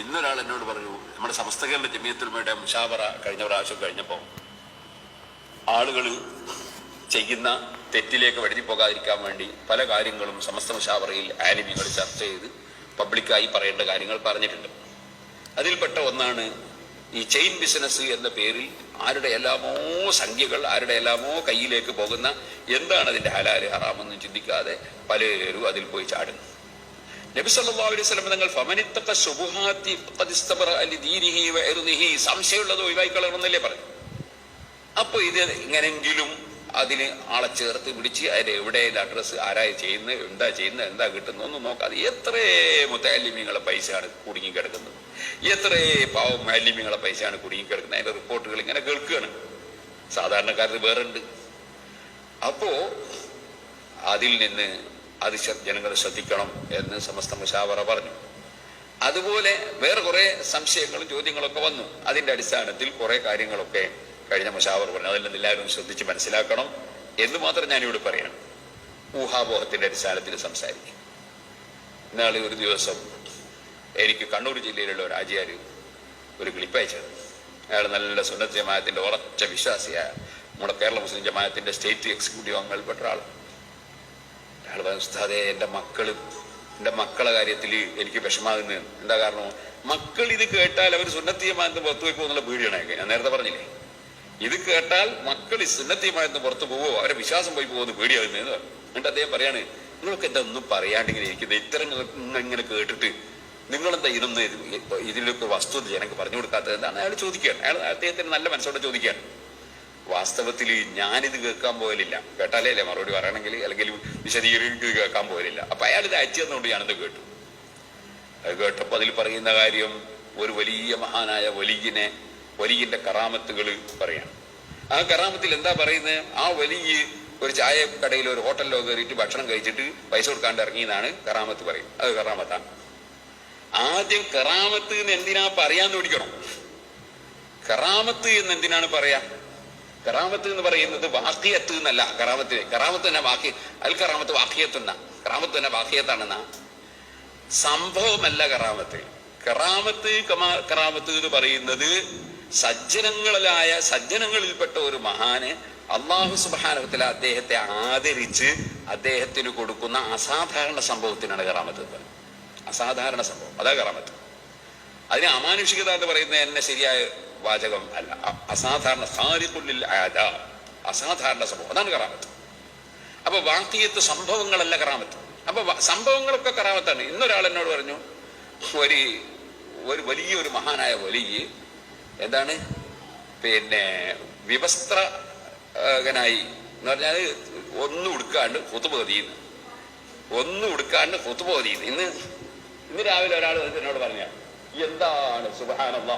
ഇന്നൊരാൾ എന്നോട് പറഞ്ഞു നമ്മുടെ സമസ്ത കേരള ജമിയത്തുൽമയുടെ മുഷാവറ കഴിഞ്ഞ പ്രാവശ്യം കഴിഞ്ഞപ്പോൾ ആളുകൾ ചെയ്യുന്ന തെറ്റിലേക്ക് വഴുതി പോകാതിരിക്കാൻ വേണ്ടി പല കാര്യങ്ങളും സമസ്ത മുഷാവറയിൽ ആലിമികൾ ചർച്ച ചെയ്ത് പബ്ലിക്കായി പറയേണ്ട കാര്യങ്ങൾ പറഞ്ഞിട്ടുണ്ട്. അതിൽപ്പെട്ട ഒന്നാണ് ഈ ചെയിൻ ബിസിനസ് എന്ന പേരിൽ ആരുടെ എല്ലാമോ സംഖ്യകൾ ആരുടെ എല്ലാമോ കയ്യിലേക്ക് പോകുന്ന എന്താണ് അതിന്റെ ഹലാൽ ഹറാമെന്ന് ചിന്തിക്കാതെ പലരും അതിൽ പോയി ചാടുന്നു. നബി സല്ലല്ലാഹു അലൈഹി വസല്ലം തങ്ങൾ അലി സംശയമുള്ളത് കളയണമെന്നല്ലേ പറഞ്ഞു. അപ്പൊ ഇത് എങ്ങനെങ്കിലും അതിന് ആളെ ചേർത്ത് പിടിച്ച് അതിന് എവിടെ അഡ്രസ്സ് ആരായി ചെയ്യുന്നത് എന്താ ചെയ്യുന്നത് എന്താ കിട്ടുന്നത് ഒന്നും നോക്കാതെ എത്രേ മുത്താലിമ്യങ്ങളെ പൈസയാണ് കുടുങ്ങി കിടക്കുന്നത് എത്രേ പാവം മാലിന്യങ്ങളെ പൈസയാണ് കുടുങ്ങി കിടക്കുന്നത് അതിന്റെ റിപ്പോർട്ടുകൾ ഇങ്ങനെ കേൾക്കുകയാണ്. സാധാരണക്കാരത് ഉണ്ട് അപ്പോ അതിൽ നിന്ന് അത് ജനങ്ങൾ ശ്രദ്ധിക്കണം എന്ന് സമസ്ത മുഷാവറ പറഞ്ഞു. അതുപോലെ വേറെ കുറെ സംശയങ്ങളും ചോദ്യങ്ങളൊക്കെ വന്നു. അതിന്റെ അടിസ്ഥാനത്തിൽ കുറെ കാര്യങ്ങളൊക്കെ കഴിഞ്ഞ മുഷാവർ പറഞ്ഞു. അതെല്ലാം എല്ലാവരും ശ്രദ്ധിച്ച് മനസ്സിലാക്കണം എന്ന് മാത്രം ഞാനിവിടെ പറയണം. ഊഹാബോഹത്തിന്റെ അടിസ്ഥാനത്തിൽ സംസാരിക്കും. ഇന്നാളെ ഒരു ദിവസം എനിക്ക് കണ്ണൂർ ജില്ലയിലുള്ള ഒരു ആചാര്യ ഒരു ക്ലിപ്പ് അയച്ചത്. അയാൾ നല്ല സുന്നത്ത് ജമാഅത്തിന്റെ ഉറച്ച വിശ്വാസിയായ നമ്മുടെ കേരള മുസ്ലിം ജമാഅത്തിന്റെ സ്റ്റേറ്റ് എക്സിക്യൂട്ടീവ് അംഗങ്ങളിൽപ്പെട്ട ആൾ അയാൾ പറഞ്ഞു ഉസ്താദേ എന്റെ മക്കൾ എന്റെ മക്കളെ കാര്യത്തിൽ എനിക്ക് വിഷമാകുന്നത് എന്താ കാരണം? മക്കൾ ഇത് കേട്ടാൽ അവർ സുന്നത്തീയമാനത്ത് പുറത്തു പോയി പോകുന്നുള്ള പേടിയാണ് അയാൾക്ക്. ഞാൻ നേരത്തെ പറഞ്ഞില്ലേ? ഇത് കേട്ടാൽ മക്കൾ ഈ സുന്നത്തീയമാനത്ത് പുറത്തു പോവോ? അവരെ വിശ്വാസം പോയി പോകുന്നത് പേടിയാകുന്നതെന്ന് പറഞ്ഞു. എന്നിട്ട് അദ്ദേഹം പറയാണ് നിങ്ങളൊക്കെ എന്താ ഒന്നും പറയാണ്ടിങ്ങനെ ഇരിക്കുന്നത് ഇത്തരം ഇങ്ങനെ കേട്ടിട്ട് നിങ്ങളെന്താ ഇതൊന്നും ഇതിലൊക്കെ വസ്തുത ജനങ്ങൾക്ക് പറഞ്ഞു കൊടുക്കാത്തത്? എന്താണ് അയാൾ ചോദിക്കുകയാണ്. അയാൾ അദ്ദേഹത്തിന് നല്ല മനസ്സോടെ ചോദിക്കുകയാണ്. വാസ്തവത്തിൽ ഞാനിത് കേൾക്കാൻ പോകലില്ല കേട്ടാലേ അല്ലേ മറുപടി പറയണമെങ്കിൽ അല്ലെങ്കിൽ വിശദീകരിച്ച് കേൾക്കാൻ പോകലില്ല അപ്പൊ അയാൾ ഇത് അയച്ചു തന്നുകൊണ്ട് ഞാനത് കേട്ടു. അത് കേട്ടപ്പോൾ അതിൽ പറയുന്ന കാര്യം ഒരു വലിയ മഹാനായ വലിയനെ വലിയന്റെ കറാമത്തുകൾ പറയാണ്. ആ കറാമത്തിൽ എന്താ പറയുന്നത്? ആ വലിയ ഒരു ചായ കടയിൽ ഒരു ഹോട്ടലിലോ കയറിയിട്ട് ഭക്ഷണം കഴിച്ചിട്ട് പൈസ കൊടുക്കാണ്ട് ഇറങ്ങിയെന്നാണ് കറാമത്ത് പറയും അത് കറാമത്താണ് ആദ്യം കറാമത്ത് എന്ന് എന്തിനാ പറയാന്ന് പിടിക്കണം? കറാമത്ത് എന്ന് എന്തിനാണ് പറയാ? കറാമത്ത് എന്ന് പറയുന്നത് വാക്കിയത്ത് എന്നല്ല കറാമത്ത് കറാമത്ത് തന്നെ വാക്കി അൽ കറാമത്ത് വാക്കിയത്ത് എന്നാ കറാമത്ത് തന്നെ വാക്കിയത്താണെന്നാ സംഭവമല്ല കറാമത്ത്. കറാമത്ത് കറാമത്ത് എന്ന് പറയുന്നത് സജ്ജനങ്ങളിലായ സജ്ജനങ്ങളിൽപ്പെട്ട ഒരു മഹാന് അള്ളാഹു സുബാനത്തില അദ്ദേഹത്തെ ആദരിച്ച് അദ്ദേഹത്തിന് കൊടുക്കുന്ന അസാധാരണ സംഭവത്തിനാണ് കറാമത്ത് അസാധാരണ സംഭവം. അതാ കറാമത്ത്. അതിന് അമാനുഷികത എന്ന് പറയുന്നത് എന്നെ ശരിയായ വാചകം അല്ല. അസാധാരണ സാരിക്കുള്ളിൽ ആദ അസാധാരണ സംഭവം അതാണ് കറാമത്ത്. അപ്പൊ വാക്യത്ത് സംഭവങ്ങളല്ല കറാമത്ത്. അപ്പൊ സംഭവങ്ങളൊക്കെ കറാമത്താണ്. ഇന്നൊരാൾ എന്നോട് പറഞ്ഞു ഒരു ഒരു വലിയ ഒരു മഹാനായ വലിയ എന്താണ്? പിന്നെ വിവസ്ത്രകനായി എന്ന് പറഞ്ഞാൽ ഒന്നും ഉടുക്കാണ്ട് കൊത്തുപോതിന്ന് ഒന്നും ഉടുക്കാണ്ട് കൊത്തുപോതിന്ന് ഇന്ന് ഇന്ന് രാവിലെ ഒരാൾ എന്നോട് പറഞ്ഞ എന്താണ്? സുബാനല്ല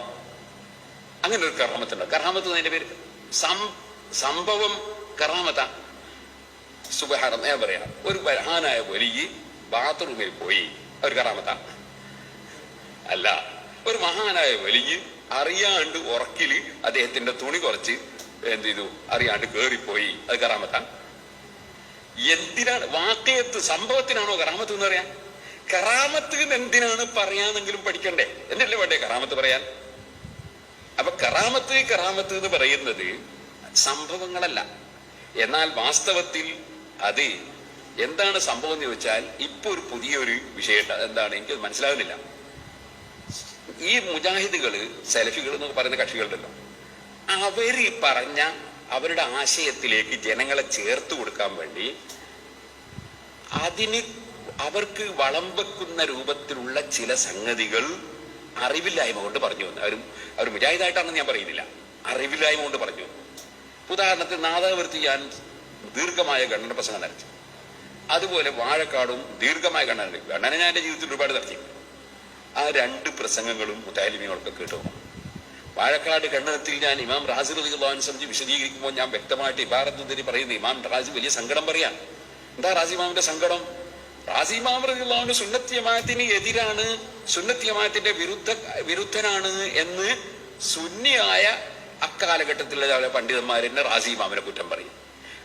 അങ്ങനെ ഒരു കർമ്മത്തുണ്ട് കർഹാമത്ത് എന്നതിന്റെ പേര് സംഭവം കർഹാമത്ത സുബഹാന ഞാൻ പറയാം. ഒരു മഹാനായ വലിയ ബാത്റൂമിൽ പോയി ഒരു കറാമത്ത അല്ല ഒരു മഹാനായ വലിയ അറിയാണ്ട് ഉറക്കിൽ അദ്ദേഹത്തിന്റെ തുണി കുറച്ച് എന്ത് ചെയ്തു? അറിയാണ്ട് കേറിപ്പോയി. അത് കറാമത്ത എന്തിനാണ്? വാക്കയത്ത് സംഭവത്തിനാണോ കറാമത്ത് എന്ന് പറയാൻ കറാമത്ത് എന്തിനാണ് പറയാന്നെങ്കിലും പഠിക്കണ്ടേ? എന്നല്ലേ വേണ്ടേ കറാമത്ത് പറയാൻ? അപ്പൊ കറാമത്ത് കറാമത്ത് എന്ന് പറയുന്നത് സംഭവങ്ങളല്ല. എന്നാൽ വാസ്തവത്തിൽ അത് എന്താണ് സംഭവം എന്ന് ചോദിച്ചാൽ ഇപ്പൊ ഒരു പുതിയൊരു വിഷയം എന്താണ് എനിക്ക് മനസ്സിലാകുന്നില്ല. ഈ മുജാഹിദുകൾ സെലഫികൾ എന്നൊക്കെ പറയുന്ന കക്ഷികളുണ്ടല്ലോ. അവർ പറഞ്ഞ അവരുടെ ആശയത്തിലേക്ക് ജനങ്ങളെ ചേർത്ത് കൊടുക്കാൻ വേണ്ടി അതിന് അവർക്ക് വളം വെക്കുന്ന രൂപത്തിലുള്ള ചില സംഗതികൾ അറിവില്ലായ്മ കൊണ്ട് പറഞ്ഞു വന്നു അവരും അവർ മുജാഹിദായിട്ടാണെന്ന് ഞാൻ പറയുന്നില്ല. അറിവില്ലായ്മ കൊണ്ട് പറഞ്ഞു. ഉദാഹരണത്തിന് നാദാവൃത്തി ഞാൻ ദീർഘമായ ഖണ്ഡന പ്രസംഗം നടത്തി. അതുപോലെ വാഴക്കാടും ദീർഘമായ ഖണ്ഡന ഖണ്ഡന ഞാൻ എന്റെ ജീവിതത്തിൽ ഒരുപാട് നടത്തി. ആ രണ്ട് പ്രസംഗങ്ങളും മുത്താലിമികളൊക്കെ കേട്ടു. വാഴക്കാട് ഖണ്ഡനത്തിൽ ഞാൻ ഇമാം റാസി റളിയല്ലാഹു സംബന്ധിച്ച് വിശദീകരിക്കുമ്പോൾ ഞാൻ വ്യക്തമായിട്ട് ഇബാറത്തുദ്ദീനി പറയുന്നു ഇമാം റാസി വലിയ സങ്കടം പറയാൻ എന്താ റാസി ഇമാമിന്റെ സങ്കടം? റാസി ഇമാം റളിയല്ലാഹു സുന്നത്തിയമാത്തിന് എതിരാണ് സുന്നത്തിയമാത്തിന്റെ വിരുദ്ധ വിരുദ്ധനാണ് എന്ന് സുന്നിയായ അക്കാലഘട്ടത്തിലെ ചില പണ്ഡിതന്മാർ തന്നെ റാസി ഇമാമിനെ കുറ്റം പറയും.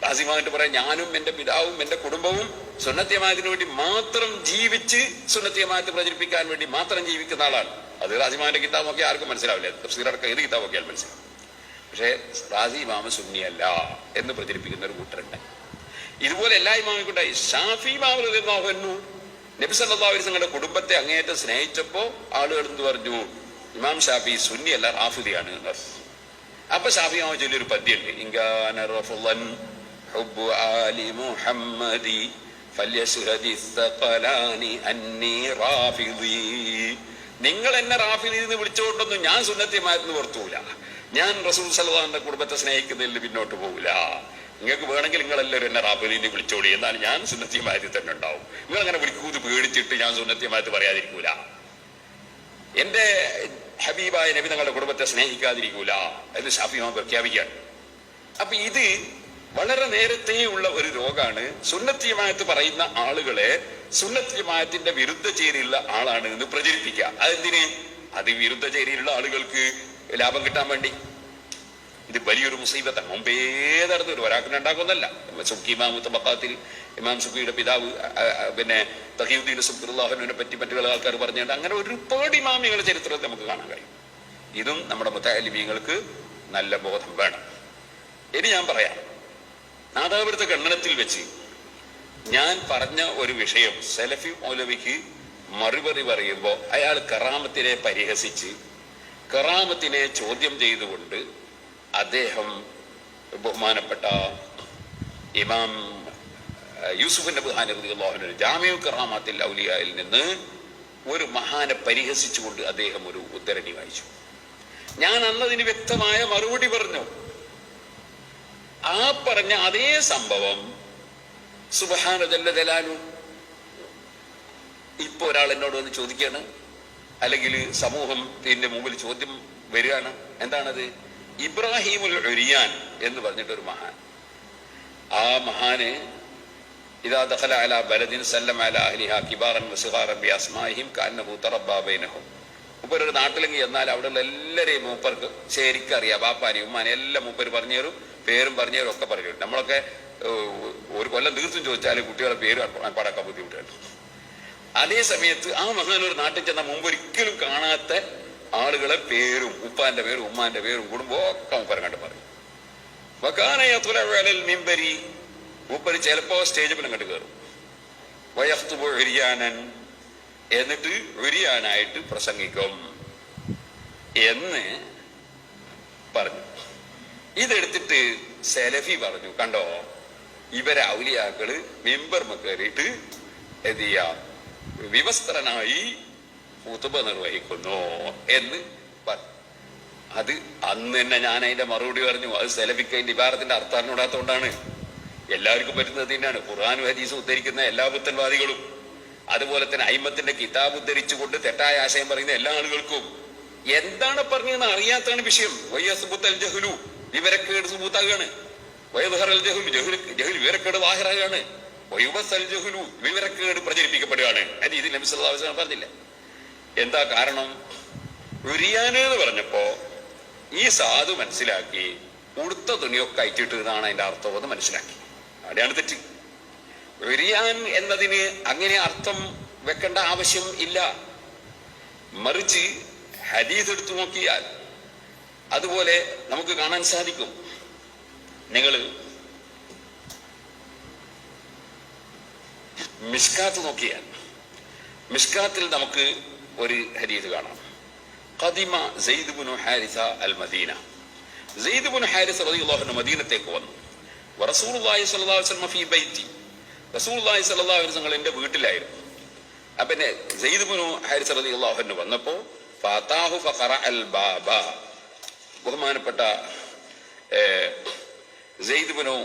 റാസിമാമിന്റെ പറയാം ഞാനും എന്റെ പിതാവും എന്റെ കുടുംബവും സുന്നത്യമായതിനു വേണ്ടി മാത്രം ജീവിച്ച് സുന്നത്യമായത്ത് പ്രചരിപ്പിക്കാൻ വേണ്ടി മാത്രം ജീവിക്കുന്ന ആളാണ്. അത് റാസിമാന്റെ കിതാബൊക്കെ ആർക്കും മനസ്സിലാവില്ല. തഫ്സീറടക്കം ഏത് കിതാബൊക്കെയാൽ മനസ്സിലാവും. പക്ഷേ റാസി ഇമാമ സുന്നിയല്ല എന്ന് പ്രചരിപ്പിക്കുന്ന ഒരു കൂട്ടരുണ്ട്. ഇതുപോലെ എല്ലാ ഇമാമിക്കുണ്ടായി ഷാഫി മാവുന്നു നബി സല്ലല്ലാഹു അലൈഹി വസല്ലമയുടെ കുടുംബത്തെ അങ്ങേയറ്റം സ്നേഹിച്ചപ്പോ ആളുകൾ എന്ത് പറഞ്ഞു ഇമാം ഷാഫി സുന്നിയല്ല റാഫിദിയാണ് എന്ന് പറഞ്ഞു അപ്പൊ ഷാഫി മാമ ചൊല്ലിയൊരു പദ്യമുണ്ട് ഇങ്കാന റഫളൻ ഹുബ്ബു ആലി മുഹമ്മദി ഫല്യശ്ഹദി ثقلانി അന്നി റാഫിദി നിങ്ങൾ എന്നെ റാഫിദി എന്ന് വിളിച്ചുകൊണ്ടൊന്നും ഞാൻ സുന്നത്യമായിരുന്നു പുറത്തൂല ഞാൻ റസൂൽ സല്ലല്ലാഹുവിന്റെ കുടുംബത്തെ സ്നേഹിക്കുന്നതിൽ പിന്നോട്ട് പോകില്ല നിങ്ങൾക്ക് വേണമെങ്കിൽ നിങ്ങളെല്ലാവരും എന്നെ റാഫിദിനെ വിളിച്ചോളി. എന്നാൽ ഞാൻ സുന്നത്യമായത്തിൽ തന്നെ ഉണ്ടാവും. നിങ്ങൾ അങ്ങനെ വിളിക്കൂത് പേടിച്ചിട്ട് ഞാൻ സുന്നത്യമായത് പറയാതിരിക്കൂല. എന്റെ ഹബീബായ നബി തങ്ങളുടെ കുടുംബത്തെ സ്നേഹിക്കാതിരിക്കൂല എന്ന് ഷാഫിമാൻ പ്രഖ്യാപിക്കുകയാണ്. അപ്പൊ ഇത് വളരെ നേരത്തെ ഉള്ള ഒരു രോഗമാണ്. സുന്നത്തിയമായത്ത് പറയുന്ന ആളുകളെ സുന്നത്തിയമായത്തിന്റെ വിരുദ്ധ ചേരിയുള്ള ആളാണ് എന്ന് പ്രചരിപ്പിക്കുക. അതെന്തിന്? അത് വിരുദ്ധ ചേരിയിലുള്ള ആളുകൾക്ക് ലാഭം കിട്ടാൻ വേണ്ടി. ഇത് വലിയൊരു മുസീബത്താണ്. മുമ്പേ നടന്ന ഒരു ഒരാൾക്ക് ഉണ്ടാക്കുന്നല്ല സുഖി ഇമാം തബക്കാത്തിൽ ഇമാം സുഖിയുടെ പിതാവ് പിന്നെ തഹീദ്ദീൻ സുബ്ദുല്ലാഹുവിനെ പറ്റി മറ്റു ആൾക്കാർ പറഞ്ഞുകൊണ്ട് അങ്ങനെ ഒരുപാട് ഇമാമികളുടെ ചരിത്രത്തിൽ നമുക്ക് കാണാൻ കഴിയും. ഇതും നമ്മുടെ മുത്താലിമീങ്ങൾക്ക് നല്ല ബോധം വേണം. ഇനി ഞാൻ പറയാം. നാദാപുരത്തെ ഖണ്ഡനത്തിൽ വെച്ച് ഞാൻ പറഞ്ഞ ഒരു വിഷയം സെലഫി മൗലവിക്ക് മറുപടി പറയുമ്പോൾ അയാൾ കറാമത്തിനെ പരിഹസിച്ച് കറാമത്തിനെ ചോദ്യം ചെയ്തുകൊണ്ട് അദ്ദേഹം ബഹുമാനപ്പെട്ട ഇമാം യൂസുഫിന്റെ യൂസുഫ് നബി ഹാനു ജാമ്യു കറാമത്തിൽ ഔലിയായിൽ നിന്ന് ഒരു മഹാനെ പരിഹസിച്ചുകൊണ്ട് അദ്ദേഹം ഒരു ഉദ്ധരണി വായിച്ചു. ഞാൻ അന്നതിന് വ്യക്തമായ മറുപടി പറഞ്ഞു. ആ പറഞ്ഞ അതേ സംഭവം സുബഹാന ജല്ലജലാലു ഇപ്പൊ ഒരാൾ എന്നോട് വന്ന് ചോദിക്കുകയാണ്. അല്ലെങ്കിൽ സമൂഹം ഇതിന്റെ മുമ്പിൽ ചോദ്യം വരികയാണ്. എന്താണത്? ഇബ്രാഹിമുൽ ഒരിയാൻ എന്ന് പറഞ്ഞിട്ടൊരു മഹാൻ. ആ മഹാന് ഇതാ ദഖല അല ബലദിൻ സല്ലം അല അഹ്ലിഹ കിബാറൻ വസിഗാറൻ ബി അസ്മാഹിം കാന്നഹു തറബ്ബാ ബൈനഹും. മൂപ്പർ ഒരു നാട്ടിലെങ്കിൽ എന്നാൽ അവിടെയുള്ള എല്ലാവരെയും മൂപ്പർക്ക് ശരിക്കും അറിയാം. ബാപ്പാനെയും ഉമ്മാനെ എല്ലാം മൂപ്പര് പറഞ്ഞു തരും പേരും പറഞ്ഞു തരും ഒക്കെ പറഞ്ഞു തരും. നമ്മളൊക്കെ ഒരു കൊല്ലം തീർത്തും ചോദിച്ചാൽ കുട്ടികളെ പേര് പടക്കാൻ ബുദ്ധിമുട്ടാണ്. അതേ സമയത്ത് ആ മഹാനൊരു നാട്ടിൽ ചെന്ന മുമ്പ് ഒരിക്കലും കാണാത്ത ആളുകളെ പേരും ഉപ്പാന്റെ പേരും ഉമ്മാന്റെ പേരും കുടുംബവും ഒക്കെ മൂപ്പരം കണ്ട് പറയും വക്കാനയ മിമ്പരി മൂപ്പര് ചിലപ്പോ സ്റ്റേജിൽ അങ്ങോട്ട് കയറും വയഫ്തുബു എന്നിട്ട് ഉരിയാനായിട്ട് പ്രസംഗിക്കും. എന്ന് പറഞ്ഞു. ഇതെടുത്തിട്ട് സെലഫി പറഞ്ഞു കണ്ടോ? ഇവരെ ഔലിയാക്കൾ മെമ്പർമ കയറിയിട്ട് എന്ത് ചെയ്യാം? വിവസ്ത്രനായി കുത്തുബ നിർവഹിക്കുന്നു എന്ന് പറഞ്ഞു അത് അന്ന് തന്നെ ഞാൻ അതിന്റെ മറുപടി പറഞ്ഞു. അത് സെലഫിക്ക് അതിന്റെ ഇബാറത്തിന്റെ അർത്ഥം എല്ലാവർക്കും പറ്റുന്നത് തന്നെയാണ്. ഖുർആൻ ഹദീസും ഉദ്ധരിക്കുന്ന എല്ലാ പുത്തൻവാദികളും. അതുപോലെ തന്നെ അയിമത്തിന്റെ കിതാബ് ഉദ്ധരിച്ചുകൊണ്ട് തെറ്റായ ആശയം പറയുന്ന എല്ലാ ആളുകൾക്കും. എന്താണ് പറഞ്ഞതെന്ന് അറിയാത്താണ് വിഷയം. വയ്യസുബുത്തൽ വിവരക്കേട് സുബൂത്താകാണ്. വിവരക്കേട് വാഹിറാകാണ്. വിവരക്കേട് പ്രചരിപ്പിക്കപ്പെടുകയാണ്. അത് ഇത് നബി സല്ലല്ലാഹു അലൈഹി വസല്ലം പറഞ്ഞില്ല. എന്താ കാരണം? ഉരിയാന് എന്ന് പറഞ്ഞപ്പോ ഈ സാധു മനസ്സിലാക്കി ഉടുത്ത തുണിയൊക്കെ അയച്ചിട്ട് എന്നാണ് അതിന്റെ അർത്ഥം എന്ന് മനസ്സിലാക്കി. അവിടെയാണ് തെറ്റ്. ഉരിയാൻ എന്നതിന് അങ്ങനെ അർത്ഥം വെക്കേണ്ട ആവശ്യം ഇല്ല. മറിച്ച് ഹദീസ് എടുത്തു നോക്കിയാൽ അതുപോലെ നമുക്ക് കാണാൻ സാധിക്കും. നിങ്ങൾ മിസ്കാത്ത് നോക്കിയാൽ മിസ്കാത്തിൽ നമുക്ക് ഒരു ഹരീത് കാണാം. കദിമ Zaid bin Harisa al Madina Zaid Haris റളിയല്ലാഹു മദീനത്തേക്ക് വന്നു. റസൂലുള്ളാഹി സ്വല്ലല്ലാഹു അലൈഹി വസല്ലം ഫീ ബൈതി റസൂലുള്ളാഹി അലൈഹി വീട്ടിലായിരുന്നു. അപ്പന്നെ പിന്നെ സെയ്ദ് ബിനു ഹാരിസ അൻഹു വന്നപ്പോ ഫാതാഹു ഫഖറ അൽ ബാബ ബഹുമാനപ്പെട്ട ഏഹ്, സെയ്ദ് ബിനു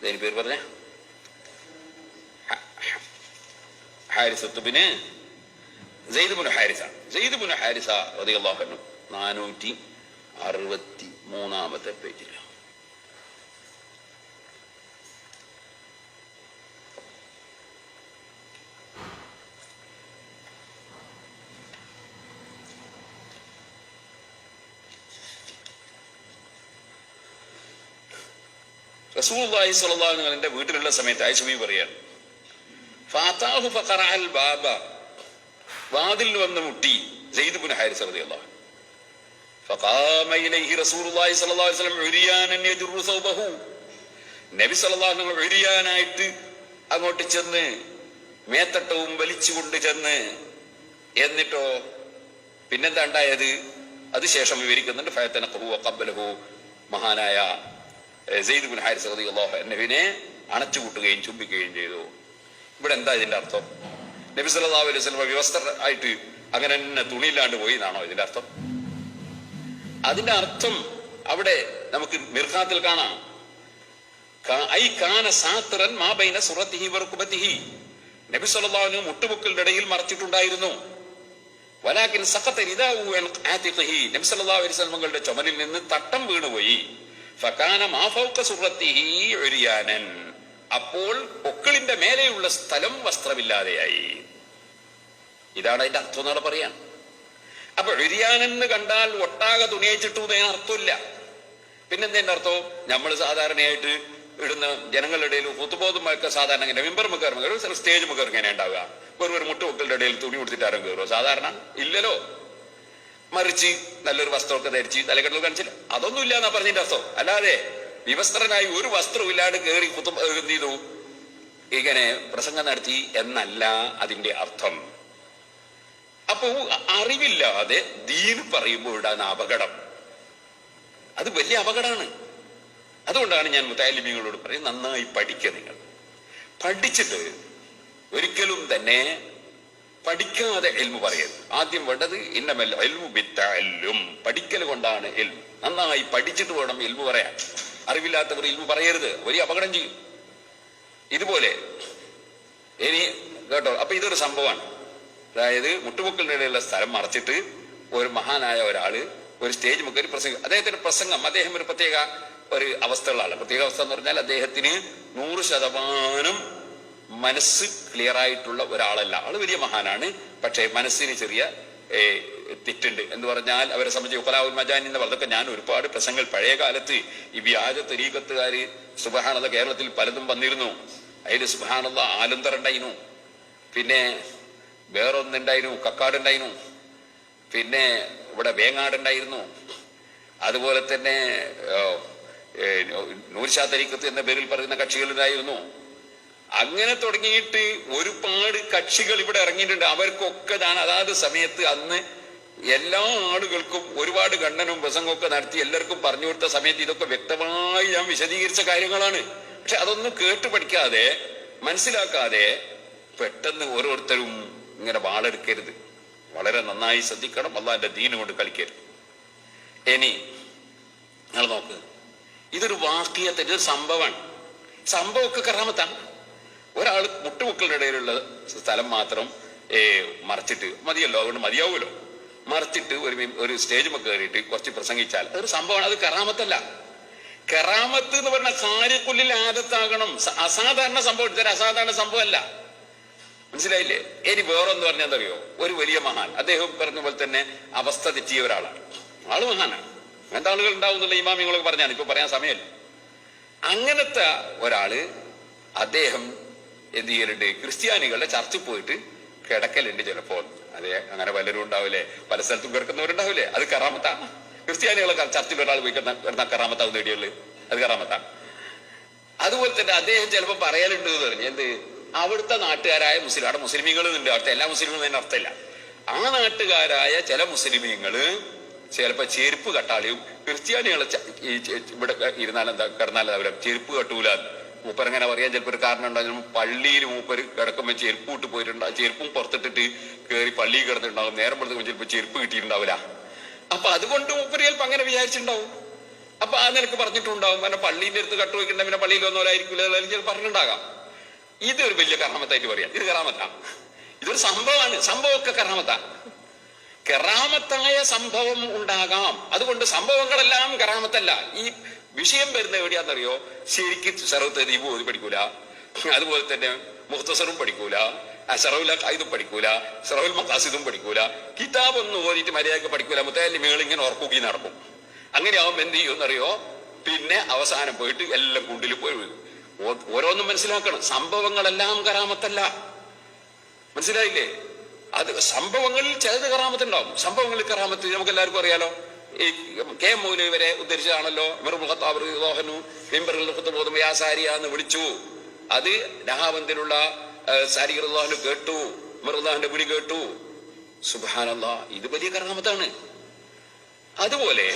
ഇതിന് പേര് പറഞ്ഞേ? ഹാരിസത്തുബിന് സെയ്ദുബിന് ഹാരിസ. സെയ്ദുബിന് ഹാരിസ നാനൂറ്റി അറുപത്തി മൂന്നാമത്തെ പേജിൽ അലൈഹി വസല്ലം വീട്ടിലുള്ള സമയത്ത് ആയിഷബി പറയാണ് ഫാത്താഹു ഫഖറഅൽ ബാബ വാതിൽ വന്ന് മുട്ടി സെയ്ദ് ബിൻ ഹാരിസ് റളിയല്ലാഹു അൻഹു فقام إليه رسول الله صلى الله عليه وسلم عريانا يجر ثوبه നബി സല്ലല്ലാഹു അലൈഹി വസല്ലം ഉരിയാനായിട്ട് അങ്ങോട്ട് ചെന്ന് മേത്തട്ടവും വലിച്ചുകൊണ്ട് ചെന്ന് എന്നിട്ടോ പിന്നെന്താ ഉണ്ടായത് അതിശേഷം വിവരിക്കുന്നുണ്ട് ഫയത്തനഖഹു വഖബ്ബലഹു മഹാനായ ഏഹ്, സെയ്ദ് ബിൻ ഹാരിസ് റളിയല്ലാഹു അൻഹുവിനെ അണച്ചുകൂട്ടുകയും ചുംബിക്കുകയും ചെയ്തു ഇവിടെ എന്താ ഇതിന്റെ അർത്ഥം നബി സല്ലല്ലാഹു അലൈഹി സ്വലമ വ്യവസ്ഥ ആയിട്ട് അങ്ങനെ തന്നെ തുണിയില്ലാണ്ട് പോയി എന്നാണോ ഇതിന്റെ അർത്ഥം? അതിന്റെ അർത്ഥം അവിടെ നമുക്ക് മിർഖാത്തിൽ കാണാം. ഐ കാന സാത്രൻ മാബൈന സുറത്തിഹി വർക്കുബത്തിഹി നബി സല്ലല്ലാഹു മുട്ടുമുക്കളുടെ ഇടയിൽ മറച്ചിട്ടുണ്ടായിരുന്നു. വലാകിൻ സഖത റിദാഉ അൻ ആതിഖിഹി. നബി സല്ലല്ലാഹു അലൈഹി വസല്ലമകളുടെ ചുമലിൽ നിന്ന് തട്ടം വീണുപോയി. ഫകാന മാ ഫൗക സുറത്തിഹി ഉരിയാനൻ. അപ്പോൾ പൊക്കിളിന്റെ മേലെയുള്ള സ്ഥലം വസ്ത്രമില്ലാതെയായി. ഇതാണ് അതിന്റെ അർത്ഥം എന്നാണ് പറയാൻ. അപ്പൊ എഴുതിയാനെന്ന് കണ്ടാൽ ഒട്ടാകെ തുണിയച്ചിട്ടു എന്നതിന് അർത്ഥമില്ല. പിന്നെന്തെന്റെ അർത്ഥം? നമ്മൾ സാധാരണയായിട്ട് ഇടുന്ന ജനങ്ങളുടെ ഇടയിൽ കുത്തുബോധമൊക്കെ സാധാരണ ഇങ്ങനെ മെമ്പർ മുഖർ കയറും സ്റ്റേജ് മുഖർ ഇങ്ങനെ ഉണ്ടാവുക. വെറു ഒരു മുട്ടുമക്കളുടെ ഇടയിൽ തുണി കൊടുത്തിട്ട് ആരും കയറുമോ സാധാരണ ഇല്ലല്ലോ. മറിച്ച് നല്ലൊരു വസ്ത്രമൊക്കെ ധരിച്ച് തലക്കെട്ടിൽ കാണിച്ചില്ല. അതൊന്നും ഇല്ല എന്നാ പറഞ്ഞതിന്റെ അർത്ഥം. അല്ലാതെ വിവസ്ത്രനായി ഒരു വസ്ത്രവും ഇല്ലാണ്ട് കയറി കുത്തു ചെയ്തു? ഇങ്ങനെ പ്രസംഗം നടത്തി എന്നല്ല അതിന്റെ അർത്ഥം. അപ്പോ അറിവില്ലാതെ ദീൻ പറയുമ്പോൾ ഉണ്ടാകുന്ന അപകടം. അത് വലിയ അപകടമാണ്. അതുകൊണ്ടാണ് ഞാൻ മുത്താലിമികളോട് പറയും നന്നായി പഠിക്കുക നിങ്ങൾ. പഠിച്ചിട്ട് ഒരിക്കലും തന്നെ പഠിക്കാതെ എൽമു പറയരുത്. ആദ്യം വേണ്ടത് ഇന്നമല്ല എൽമു ബിത്തല്ലും പഠിക്കൽ കൊണ്ടാണ് എൽമു. നന്നായി പഠിച്ചിട്ട് വേണം എൽമു പറയാൻ. അറിവില്ലാത്തവർ ഇൽമു പറയരുത്. വലിയ അപകടം ചെയ്യും. ഇതുപോലെ. ഇനി കേട്ടോ അപ്പൊ ഇതൊരു സംഭവമാണ്. അതായത് മുട്ടുമുക്കലിന്റെ ഇടയിലുള്ള സ്ഥലം മറച്ചിട്ട് ഒരു മഹാനായ ഒരാൾ ഒരു സ്റ്റേജ് മുക്കൽ ഒരു പ്രസംഗം അദ്ദേഹത്തിന്റെ പ്രസംഗം അദ്ദേഹം ഒരു പ്രത്യേക ഒരു അവസ്ഥയുള്ള ആളാണ് പ്രത്യേക അവസ്ഥ എന്ന് പറഞ്ഞാൽ അദ്ദേഹത്തിന് നൂറ് ശതമാനം മനസ്സ് ക്ലിയർ ആയിട്ടുള്ള ഒരാളല്ല. ആൾ വലിയ മഹാനാണ് പക്ഷേ മനസ്സിന് ചെറിയ തെറ്റുണ്ട് എന്ന് പറഞ്ഞാൽ അവരെ സംബന്ധിച്ച് ഉപ്പലാവുൽ മജാൻ എന്ന് പറഞ്ഞതൊക്കെ ഞാൻ ഒരുപാട് പ്രസംഗങ്ങൾ പഴയ കാലത്ത് ഈ വ്യാജ തെരീകത്തുകാർ സുബഹാനത കേരളത്തിൽ പലതും വന്നിരുന്നു. അതിൽ സുബഹാനത ആലന്തറുണ്ടായിരുന്നു പിന്നെ വേറൊന്നുണ്ടായിരുന്നു കക്കാടുണ്ടായിരുന്നു. പിന്നെ ഇവിടെ വേങ്ങാടുണ്ടായിരുന്നു. അതുപോലെ തന്നെ നൂർഷാ തരീക്കത്ത് എന്ന പേരിൽ പറയുന്ന കക്ഷികളുണ്ടായിരുന്നു. അങ്ങനെ തുടങ്ങിയിട്ട് ഒരുപാട് കക്ഷികൾ ഇവിടെ ഇറങ്ങിയിട്ടുണ്ട്. അവർക്കൊക്കെ ഞാൻ അതാത് സമയത്ത് അന്ന് എല്ലാ ആളുകൾക്കും ഒരുപാട് ഖണ്ഡനവും പ്രസംഗമൊക്കെ നടത്തി എല്ലാവർക്കും പറഞ്ഞു കൊടുത്ത സമയത്ത് ഇതൊക്കെ വ്യക്തമായി ഞാൻ വിശദീകരിച്ച കാര്യങ്ങളാണ്. പക്ഷെ അതൊന്നും കേട്ട് പഠിക്കാതെ മനസ്സിലാക്കാതെ പെട്ടെന്ന് ഓരോരുത്തരും ഇങ്ങനെ വാളെടുക്കരുത്. വളരെ നന്നായി ശ്രദ്ധിക്കണം. അള്ളാന്റെ ദീന് കളിക്കരുത്. ഇനി നിങ്ങൾ നോക്ക്. ഇതൊരു വാക്യത്തെ ഇതൊരു സംഭവമാണ്. സംഭവമൊക്കെ കറാമത്താണ് ഒരാൾ മുട്ടുമുക്കളുടെ ഇടയിലുള്ള സ്ഥലം മാത്രം മറച്ചിട്ട് മതിയല്ലോ അതുകൊണ്ട് മതിയാവുമല്ലോ. മറച്ചിട്ട് ഒരു ഒരു സ്റ്റേജ് കയറിയിട്ട് കുറച്ച് പ്രസംഗിച്ചാൽ അതൊരു സംഭവമാണ്. അത് കറാമത്തല്ല. കറാമത്ത് എന്ന് പറഞ്ഞ കാര്യക്കുള്ളിൽ ആദത്താകണം. അസാധാരണ സംഭവം ഇതൊരു അസാധാരണ സംഭവമല്ല. മനസ്സിലായില്ലേ? ഇനി വേറൊന്ന് പറഞ്ഞാൽ എന്തറിയോ? ഒരു വലിയ മഹാൻ. അദ്ദേഹം പറഞ്ഞ പോലെ തന്നെ അവസ്ഥ തെറ്റിയ ഒരാളാണ്. ആൾ മഹാനാണ്. അങ്ങനത്തെ ആളുകൾ ഉണ്ടാവും എന്നുള്ള ഇമാമിങ്ങളൊക്കെ പറഞ്ഞാണ്. ഇപ്പൊ പറയാൻ സമയമല്ല. അങ്ങനത്തെ ഒരാൾ അദ്ദേഹം എന്ത് ചെയ്യലുണ്ട് ക്രിസ്ത്യാനികളുടെ ചർച്ചിൽ പോയിട്ട് കിടക്കലുണ്ട് ചിലപ്പോൾ. അതെ അങ്ങനെ പലരും ഉണ്ടാവില്ലേ? പല സ്ഥലത്തും കിടക്കുന്നവരുണ്ടാവില്ലേ? അത് കറാമത്താ. ക്രിസ്ത്യാനികളെ ചർച്ചിൽ ഒരാൾ പോയി കിടന്ന കറാമത്താവ് നേടിയുള്ളു അത് കറാമത്താ. അതുപോലെ തന്നെ അദ്ദേഹം ചിലപ്പോൾ പറയലുണ്ട് എന്ന് പറഞ്ഞു എന്ത്? അവിടുത്തെ നാട്ടുകാരായ മുസ്ലിം അവിടെ മുസ്ലിമീങ്ങളുണ്ട് അവിടുത്തെ എല്ലാ മുസ്ലിങ്ങളും തന്നെ അർത്ഥമില്ല. ആ നാട്ടുകാരായ ചില മുസ്ലിമീങ്ങൾ ചിലപ്പോ ചെരുപ്പ് കട്ടാളിയും ക്രിസ്ത്യാനികളെ ഇവിടെ ഇരുന്നാൽ കിടന്നാലും കിടന്നാൽ അവരെ ചെരുപ്പ് കട്ടൂല മൂപ്പർ എങ്ങനെ പറയാൻ ചിലപ്പോൾ ഒരു കാരണം ഉണ്ടാകും പള്ളിയിൽ മൂപ്പർ കിടക്കുമ്പോൾ ചെരുപ്പ് വിട്ട് പോയിട്ടുണ്ടാകും ചെരുപ്പും പുറത്തിട്ടിട്ട് കയറി പള്ളിയിൽ കിടന്നിട്ടുണ്ടാവും. നേരം പുറത്ത് ചിലപ്പോൾ ചെരുപ്പ് കിട്ടിയിട്ടുണ്ടാവില്ല. അപ്പൊ അതുകൊണ്ട് മൂപ്പർ ചിലപ്പോൾ അങ്ങനെ വിചാരിച്ചിട്ടുണ്ടാവും. അപ്പൊ ആ നിനക്ക് പറഞ്ഞിട്ടുണ്ടാവും. പിന്നെ പള്ളീന്റെ അടുത്ത് കട്ട് വയ്ക്കണ്ട പിന്നെ പള്ളിയിൽ വന്നവരായിരിക്കില്ല ചിലപ്പോൾ പറഞ്ഞിട്ടുണ്ടാകാം. ഇതൊരു വലിയ കറാമത്തായിട്ട് പറയാം. ഇത് കറാമത്താ ഇതൊരു സംഭവമാണ്. സംഭവമൊക്കെ കറാമത്താ കറാമത്തായ സംഭവം ഉണ്ടാകാം. അതുകൊണ്ട് സംഭവങ്ങളെല്ലാം കറാമത്തല്ല ഈ വിഷയം വരുന്ന എവിടെയാണെന്നറിയോ? ശരിക്കും സെറവ് തെരീബും ഓതി പഠിക്കൂല. അതുപോലെ തന്നെ മുഹത്തസറും പഠിക്കൂല. സെറവില ഇതും പഠിക്കൂല. സറവുൽ മക്കാസിദും പഠിക്കൂല. കിതാബ് ഒന്നും ഓതിയിട്ട് മര്യാദയ്ക്ക് പഠിക്കൂല. മുത്തലിമികൾ ഇങ്ങനെ ഉറപ്പുകയും നടക്കും. അങ്ങനെ ആവുമ്പോൾ എന്ത് ചെയ്യുമെന്നറിയോ? പിന്നെ അവസാനം പോയിട്ട് എല്ലാം കുണ്ടിൽ പോയി ഓരോന്നും മനസ്സിലാക്കണം. സംഭവങ്ങളെല്ലാം കരാമത്തല്ല. മനസ്സിലായില്ലേ? അത് സംഭവങ്ങളിൽ ചിലത് കറാമത്തുണ്ടാവും സംഭവങ്ങളിൽ കറാമത്ത് നമുക്ക് എല്ലാവർക്കും അറിയാലോ? ഈ കെ മൗലവി വരെ ഉദ്ധരിച്ചതാണല്ലോ എന്ന് വിളിച്ചു. അത് നഹാബന്തിലുള്ള സാരിഹനു കേട്ടു. മിറുല്ലാഹിന്റെ വിളി കേട്ടു. സുബാനല്ല ഇത് വലിയ കറാമത്താണ് അതുപോലെ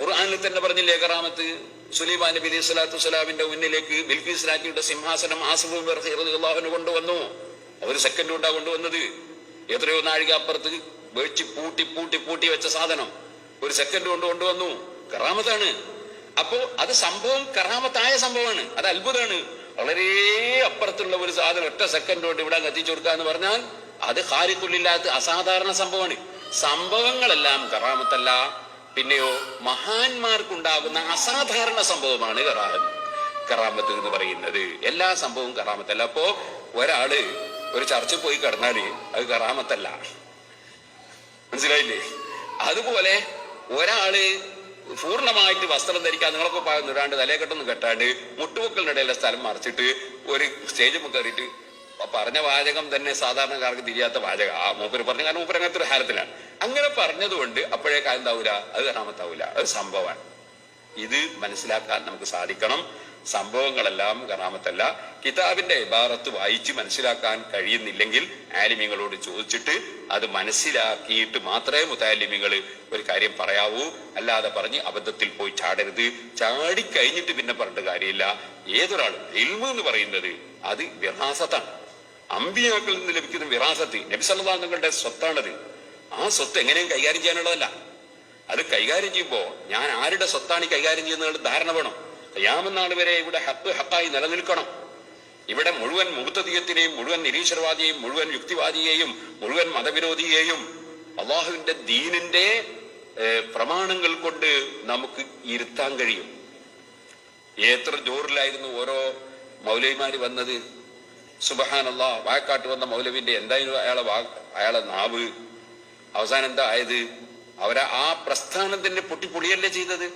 ഖുർആാനിൽ തന്നെ പറഞ്ഞില്ലേ കറാമത്ത് സുലൈമാൻ നബി അലൈഹി സ്വലാത്തു വസ്സലാമിന്റെ മുന്നിലേക്ക് ബിൽഫീസ് രാജിയുടെ സിംഹാസനം ആസുബാഹുന് കൊണ്ടുവന്നു. ഒരു സെക്കൻഡ് കൊണ്ടാ കൊണ്ടുവന്നത്. എത്രയോ നാഴിക അപ്പുറത്ത് വെച്ച് പൂട്ടി പൂട്ടി പൂട്ടി വെച്ച സാധനം. ഒരു സെക്കൻഡ് കൊണ്ട് കൊണ്ടുവന്നു കറാമത്താണ്. അപ്പോ അത് സംഭവം കറാമത്തായ സംഭവമാണ്. അത് അത്ഭുതമാണ്. വളരെ അപ്പുറത്തുള്ള ഒരു സാധനം ഒറ്റ സെക്കൻഡ് കൊണ്ട് ഇവിടെ എത്തിച്ചു കൊടുക്കുക എന്ന് പറഞ്ഞാൽ അത് ഹാരിക്കുള്ളില്ലാത്ത അസാധാരണ സംഭവമാണ്. സംഭവങ്ങളെല്ലാം കറാമത്തല്ല. പിന്നെയോ മഹാന്മാർക്കുണ്ടാകുന്ന അസാധാരണ സംഭവമാണ് കറാമത്ത്. കറാമത്ത് എന്ന് പറയുന്നത്. എല്ലാ സംഭവവും കറാമത്തല്ല. അപ്പോ ഒരാൾ ഒരു ചർച്ചിൽ പോയി കിടന്നാൽ അത് കറാമത്തല്ല. മനസ്സിലായില്ലേ? അതുപോലെ ഒരാൾ പൂർണമായിട്ട് വസ്ത്രം ധരിക്കാൻ നിങ്ങളൊക്കെ പാകം ഇടാണ്ട് തലയെക്കെട്ടൊന്നും കെട്ടാണ്ട് മുട്ടുമക്കളുടെ ഇടയിലെ സ്ഥലം മറിച്ചിട്ട് ഒരു സ്റ്റേജ് കയറിയിട്ട് പറഞ്ഞ വാചകം തന്നെ സാധാരണക്കാർക്ക് തിരിയാത്ത വാചക. ആ മൂപ്പര് പറഞ്ഞു കാരണം മൂപ്പര് അങ്ങനത്തെ ഒരു ഹാരത്തിലാണ്. അങ്ങനെ പറഞ്ഞതുകൊണ്ട് അപ്പോഴേക്കാ എന്താവൂല അത് കാണാമത്താവൂല അത് സംഭവമാണ്. ഇത് മനസ്സിലാക്കാൻ നമുക്ക് സാധിക്കണം. സംഭവങ്ങളെല്ലാം കറാമത്തല്ല. കിതാബിന്റെ ഇബാറത്ത് വായിച്ച് മനസ്സിലാക്കാൻ കഴിയുന്നില്ലെങ്കിൽ ആലിമ്യങ്ങളോട് ചോദിച്ചിട്ട് അത് മനസ്സിലാക്കിയിട്ട് മാത്രമേ മുത്താലിമ്യങ്ങൾ ഒരു കാര്യം പറയാവൂ. അല്ലാതെ പറഞ്ഞ് അബദ്ധത്തിൽ പോയി ചാടരുത്. ചാടിക്കഴിഞ്ഞിട്ട് പിന്നെ പറഞ്ഞിട്ട് കാര്യമില്ല. ഏതൊരാളും ഇൽമു എന്ന് പറയുന്നത് അത് വിറാസത്താണ്. അമ്പിയാക്കളിൽ നിന്ന് ലഭിക്കുന്ന വിറാസത്ത് നബിസല്ലാങ്ങളുടെ സ്വത്താണത്. ആ സ്വത്ത് എങ്ങനെയും കൈകാര്യം ചെയ്യാനുള്ളതല്ല. അത് കൈകാര്യം ചെയ്യുമ്പോൾ ഞാൻ ആരുടെ സ്വത്താണ് ഈ കൈകാര്യം ചെയ്യുന്നത് ധാരണ വേണം. കയ്യാമെന്നാൾ വരെ ഇവിടെ ഹക്ക് ഹക്കായി നിലനിൽക്കണം. ഇവിടെ മുഴുവൻ മുഹത്തതീയത്തിനെയും മുഴുവൻ നിരീശ്വരവാദിയെയും മുഴുവൻ യുക്തിവാദിയെയും മുഴുവൻ മതവിരോധിയെയും അള്ളാഹുവിന്റെ ദീനിന്റെ പ്രമാണങ്ങൾ കൊണ്ട് നമുക്ക് ഇരുത്താൻ കഴിയും. എത്ര ജോറിലായിരുന്നു ഓരോ മൗലവിമാര് വന്നത്. സുബഹാനല്ല വായക്കാട്ട് വന്ന മൗലവിന്റെ എന്തായാലും അയാളെ വാ അയാളെ നാവ്. അവസാനം എന്താ ആയത്? അവരെ ആ പ്രസ്ഥാനത്തിന്റെ പൊട്ടിപ്പൊളിയല്ലേ ചെയ്തത്?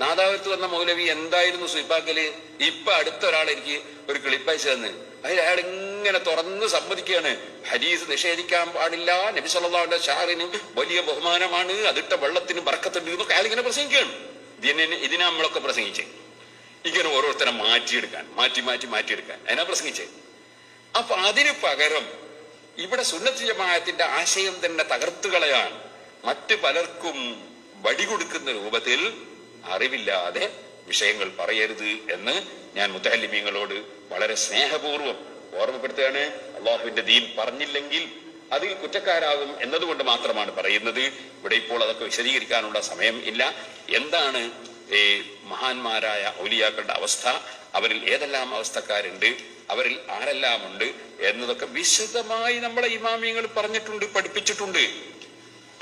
നാദാവത്ത് വന്ന മൗലവി എന്തായിരുന്നു സുയിപ്പാക്കൽ ഇപ്പൊ അടുത്ത ഒരാൾ എനിക്ക് ഒരു കിളിപ്പയച്ച് തന്ന്. അതിൽ അയാൾ ഇങ്ങനെ തുറന്ന് സമ്മതിക്കുകയാണ്. ഹരീസ് നിഷേധിക്കാൻ പാടില്ല. നബി സല്ലല്ലാഹുവിന്റെ ഷാറിന് വലിയ ബഹുമാനമാണ്. അതിട്ട വെള്ളത്തിന് ബർക്കത്തുണ്ട് എന്നൊക്കെ അയാൾ ഇങ്ങനെ പ്രസംഗിക്കുകയാണ്. ഇതിനെ ഇതിനെ നമ്മളൊക്കെ പ്രസംഗിച്ചേ. ഇങ്ങനെ ഓരോരുത്തരെ മാറ്റിയെടുക്കാൻ മാറ്റി മാറ്റി മാറ്റിയെടുക്കാൻ. അതിനാ പ്രസംഗിച്ചേ. അപ്പൊ അതിന് പകരം ഇവിടെ സുന്നത്ത് ജമാഅത്തിന്റെ ആശയം തന്നെ തകർത്തുകളയാണ്. മറ്റു പലർക്കും വടികൊടുക്കുന്ന രൂപത്തിൽ അറിവില്ലാതെ വിഷയങ്ങൾ പറയരുത് എന്ന് ഞാൻ മുത്തഹല്ലിമീങ്ങളോട് വളരെ സ്നേഹപൂർവം ഓർമ്മപ്പെടുത്തുകയാണ്. അള്ളാഹുവിന്റെ ദീൻ പറഞ്ഞില്ലെങ്കിൽ അതിൽ കുറ്റക്കാരാകും എന്നതുകൊണ്ട് മാത്രമാണ് പറയുന്നത്. ഇവിടെ ഇപ്പോൾ അതൊക്കെ വിശദീകരിക്കാനുള്ള സമയം ഇല്ല. എന്താണ് ഈ മഹാന്മാരായ ഔലിയാക്കളുടെ അവസ്ഥ? അവരിൽ ഏതെല്ലാം അവസ്ഥക്കാരുണ്ട്? അവരിൽ ആരെല്ലാം ഉണ്ട്? എന്നതൊക്കെ വിശദമായി നമ്മളെ ഇമാമിയങ്ങൾ പറഞ്ഞിട്ടുണ്ട് പഠിപ്പിച്ചിട്ടുണ്ട്.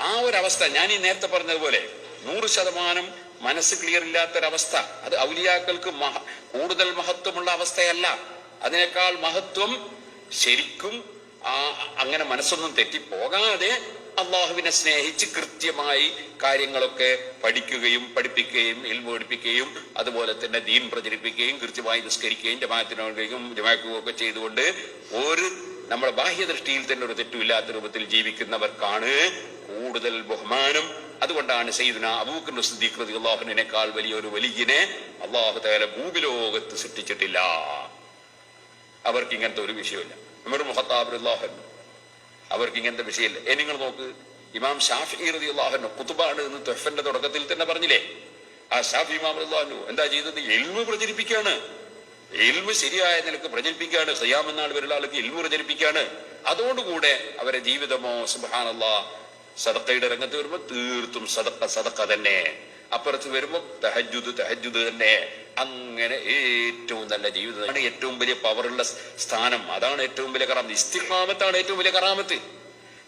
ആ ഒരു അവസ്ഥ ഞാൻ ഈ നേരത്തെ പറഞ്ഞതുപോലെ നൂറ് ശതമാനം മനസ്സ് ക്ലിയർ ഇല്ലാത്തൊരവസ്ഥ. അത് ഔലിയാക്കൾക്ക് മഹ കൂടുതൽ മഹത്വമുള്ള അവസ്ഥയല്ല. അതിനേക്കാൾ മഹത്വം ശരിക്കും ആ അങ്ങനെ മനസ്സൊന്നും തെറ്റിപ്പോകാതെ അള്ളാഹുവിനെ സ്നേഹിച്ച് കൃത്യമായി കാര്യങ്ങളൊക്കെ പഠിക്കുകയും പഠിപ്പിക്കുകയും ഇൽമ പഠിപ്പിക്കുകയും അതുപോലെ തന്നെ ദീൻ പ്രചരിപ്പിക്കുകയും കൃത്യമായി നിസ്കരിക്കുകയും ജമാക്കുകയും ഒക്കെ ചെയ്തുകൊണ്ട് ഒരു നമ്മുടെ ബാഹ്യദൃഷ്ടിയിൽ തന്നെ ഒരു തെറ്റുമില്ലാത്ത രൂപത്തിൽ ജീവിക്കുന്നവർക്കാണ് കൂടുതൽ ബഹുമാനം അതുകൊണ്ടാണ് സയ്യിദുന അബൂക്കർ സിദ്ദീഖ് റതി അള്ളാഹുനേക്കാൾ വലിയൊരു വലിയനെ അള്ളാഹു തആല ഭൂമിലോകത്ത് സൃഷ്ടിച്ചിട്ടില്ല. അവർക്ക് ഇങ്ങനത്തെ ഒരു വിഷയമില്ല. ഉമർ മുഹത്താബ് അള്ളാഹു അവർക്ക് ഇങ്ങനത്തെ വിഷയമില്ല. ഏ നിങ്ങൾ നോക്ക് ഇമാം ഷാഫി റതി അള്ളാഹു കുത്തുബാണ് എന്ന് തൊഫന്റെ തുടക്കത്തിൽ തന്നെ പറഞ്ഞില്ലേ? ആ ഷാഫി ഇമാം അള്ളാഹു എന്താ ചെയ്തത്? എൽമ പ്രചരിപ്പിക്കുകയാണ് എൽമ ശരിയായ നിലയ്ക്ക് പ്രചരിപ്പിക്കുകയാണ് സയ്യാമെന്നാൾ വരുള്ള ആൾക്ക് എൽമ പ്രചരിപ്പിക്കുകയാണ് അതോടുകൂടെ അവരെ ജീവിതമോ സുബാനല്ലാ സദക്കയുടെ രംഗത്ത് വരുമ്പോ തീർത്തും സദക്ക സദക്ക തന്നെ. അപ്പുറത്ത് വരുമ്പോ തഹജുദ് തഹജുദ് തന്നെ. അങ്ങനെ ഏറ്റവും നല്ല ജീവിതം. ഏറ്റവും വലിയ പവറുള്ള സ്ഥാനം. അതാണ് ഏറ്റവും വലിയ കറാമത്ത്. ഇസ്തിഖാമത്താണ് ഏറ്റവും വലിയ കറാമത്ത്.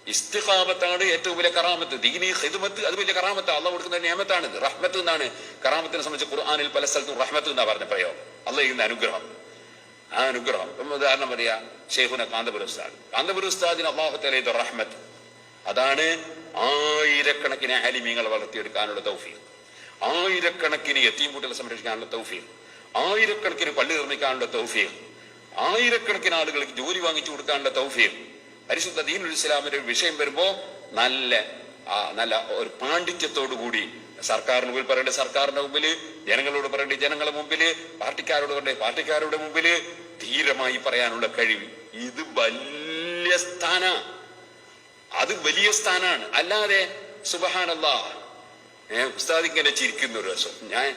ഇസ്തിഖാമത്താണ് ഏറ്റവും വലിയ കറാമത്ത്. ദീനി ഹിദ്മത്ത് അത് വലിയ കറാമത്ത്. അള്ള കൊടുക്കുന്ന നിയമത്താണ്. റഹ്മത്ത് എന്നാണ്. കറാമത്തിനെ സംബന്ധിച്ച് ഖുർആാനിൽ പല സ്ഥലത്തും റഹ്മത്ത് എന്നാ പറഞ്ഞ പ്രയോഗം അള്ള ചെയ്യുന്ന അനുഗ്രഹം. ആ അനുഗ്രഹം. ഇപ്പം ഉദാഹരണം പറയാ. ഷെയ്ഖുന കാന്തപുര ഉസ്താദ്. കാന്തപുര ഉസ്താദിന് അള്ളാഹുത്തല ഇത് റഹ്മത്ത്. അതാണ് ആയിരക്കണക്കിന് ആലിമീങ്ങൾ വളർത്തിയെടുക്കാനുള്ള തൗഫീഖ്. ആയിരക്കണക്കിന് എത്തിയും കുട്ടികളെ സംരക്ഷിക്കാനുള്ള തൗഫീഖ്. ആയിരക്കണക്കിന് പള്ളി നിർമ്മിക്കാനുള്ള തൗഫീഖ്. ആയിരക്കണക്കിന് ആളുകൾക്ക് ജോലി വാങ്ങിച്ചു കൊടുക്കാനുള്ള തൗഫീഖ്. പരിശുദ്ധ ദീനുൽ ഇസ്ലാമിന്റെ വിഷയം വരുമ്പോ നല്ല നല്ല ഒരു പാണ്ഡിത്യത്തോടു കൂടി സർക്കാരിന് മുമ്പിൽ പറയേണ്ടത് സർക്കാരിന്റെ മുമ്പിൽ ജനങ്ങളോട് പറയേണ്ടത് ജനങ്ങളുടെ മുമ്പിൽ പാർട്ടിക്കാരോട് പറയേണ്ടത് പാർട്ടിക്കാരുടെ മുമ്പിൽ ധീരമായി പറയാനുള്ള കഴിവ്. ഇത് വലിയ സ്ഥാന അത് വലിയ സ്ഥാനാണ്. അല്ലാതെ സുബഹാനല്ലാ ഏഹ് ഉസ്താദ് ഇങ്ങനെ ചിരിക്കുന്ന ഒരു രസം. ഞാൻ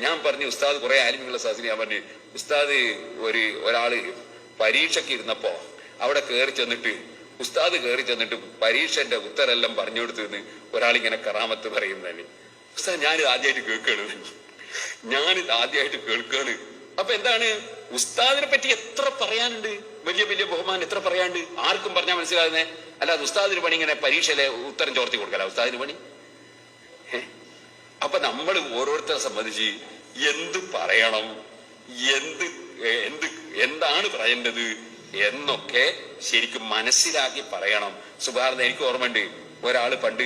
ഞാൻ പറഞ്ഞു ഉസ്താദ് കുറെ ആലിമുള്ള സാസിന് ഞാൻ പറഞ്ഞു ഉസ്താദ് ഒരു ഒരാൾ പരീക്ഷയ്ക്ക് ഇരുന്നപ്പോ അവിടെ കയറി ചെന്നിട്ട് ഉസ്താദ് കയറി ചെന്നിട്ട് പരീക്ഷന്റെ ഉത്തരെല്ലാം പറഞ്ഞു കൊടുത്തു ഒരാളിങ്ങനെ കറാമത്ത് പറയുന്നതിന്. ഉസ്താദ് ഞാനിത് ആദ്യമായിട്ട് കേൾക്കുകയാണ്. ഞാനിത് ആദ്യമായിട്ട് കേൾക്കുകയാണ്. അപ്പൊ എന്താണ്? ഉസ്താദിനെ പറ്റി എത്ര പറയാനുണ്ട്? വലിയ വലിയ ബഹുമാനം എത്ര പറയാണ്ട് ആർക്കും പറഞ്ഞാൽ മനസ്സിലാകുന്നേ? അല്ലാതെ ഉസ്താദിന് പണി ഇങ്ങനെ പരീക്ഷയിലെ ഉത്തരം ചോർത്തി കൊടുക്കല ഉസ്താദിന് പണി? അപ്പൊ നമ്മൾ ഓരോരുത്തരെ സംബന്ധിച്ച് എന്ത് പറയണം? എന്ത് എന്ത് എന്താണ് പറയേണ്ടത്? എന്നൊക്കെ ശരിക്കും മനസ്സിലാക്കി പറയണം. സുഭാരത എനിക്ക് ഓർമ്മയുണ്ട്. ഒരാൾ പണ്ട്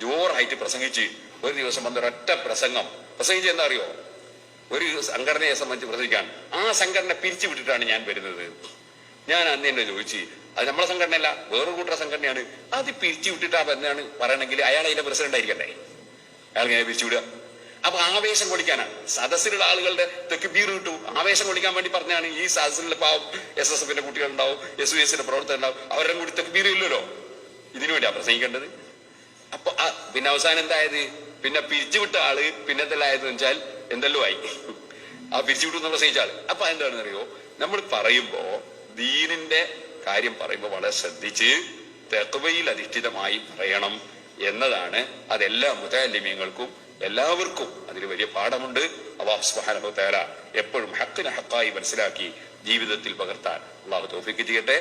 ജോറായിട്ട് പ്രസംഗിച്ച് ഒരു ദിവസം വന്നൊരൊറ്റ പ്രസംഗം. പ്രസംഗിച്ച് എന്താ അറിയോ? ഒരു സംഘടനയെ സംബന്ധിച്ച് പ്രസംഗിക്കാൻ ആ സംഘടന പിരിച്ചു വിട്ടിട്ടാണ് ഞാൻ വരുന്നത്. ഞാൻ അന്ന് എന്നെ ചോദിച്ചു അത് നമ്മളെ സംഘടനയല്ല വേറൊരു കൂട്ടര സംഘടനയാണ്. അത് പിരിച്ചു വിട്ടിട്ടാ എന്നാണ് പറയണമെങ്കിൽ അയാൾ അതിന്റെ പ്രസിഡന്റ് ആയിരിക്കണ്ടേ? അയാൾ ഇങ്ങനെ പിരിച്ചുവിടുക അപ്പൊ ആവേശം കൊള്ളിക്കാനാണ് സദസ്സിലുള്ള ആളുകളുടെ തെക്കുബീർ കിട്ടു. ആവേശം കൊടിക്കാൻ വേണ്ടി പറഞ്ഞാണ് ഈ സദസ്സിലുള്ള പാവം എസ് എസ് എഫിന്റെ കുട്ടികളുണ്ടാവും എസ് യു എസിന്റെ പ്രവർത്തകർ ഉണ്ടാവും അവരുടെ കൂടി തെക്കുബീർ ഇല്ലല്ലോ. ഇതിനു വേണ്ടിയാ പ്രസംഗിക്കേണ്ടത്. അപ്പൊ പിന്നെ അവസാനം എന്തായത്? പിന്നെ പിരിച്ചുവിട്ട ആൾ പിന്നത്തെല്ലായത് വെച്ചാൽ എന്തെല്ലോ ആയി. ആ പിരിച്ചുവിട്ടു എന്ന് പ്രസംഗിച്ച ആൾ അപ്പൊ എന്താണെന്ന് അറിയോ നമ്മൾ പറയുമ്പോ ദീനിന്റെ കാര്യം പറയുമ്പോൾ വളരെ ശ്രദ്ധിച്ച് തെക്കുവയിൽ അധിഷ്ഠിതമായി പറയണം എന്നതാണ് അതെല്ലാ മുതാലിമ്യങ്ങൾക്കും എല്ലാവർക്കും അതിന് വലിയ പാഠമുണ്ട്. അള്ളാഹു സുബ്ഹാനഹു തആല എപ്പോഴും ഹക്കിനെ ഹക്കായി മനസ്സിലാക്കി ജീവിതത്തിൽ പകർത്താൻ. അള്ളാഹു തോഫിക്ക് ചെയ്യട്ടെ.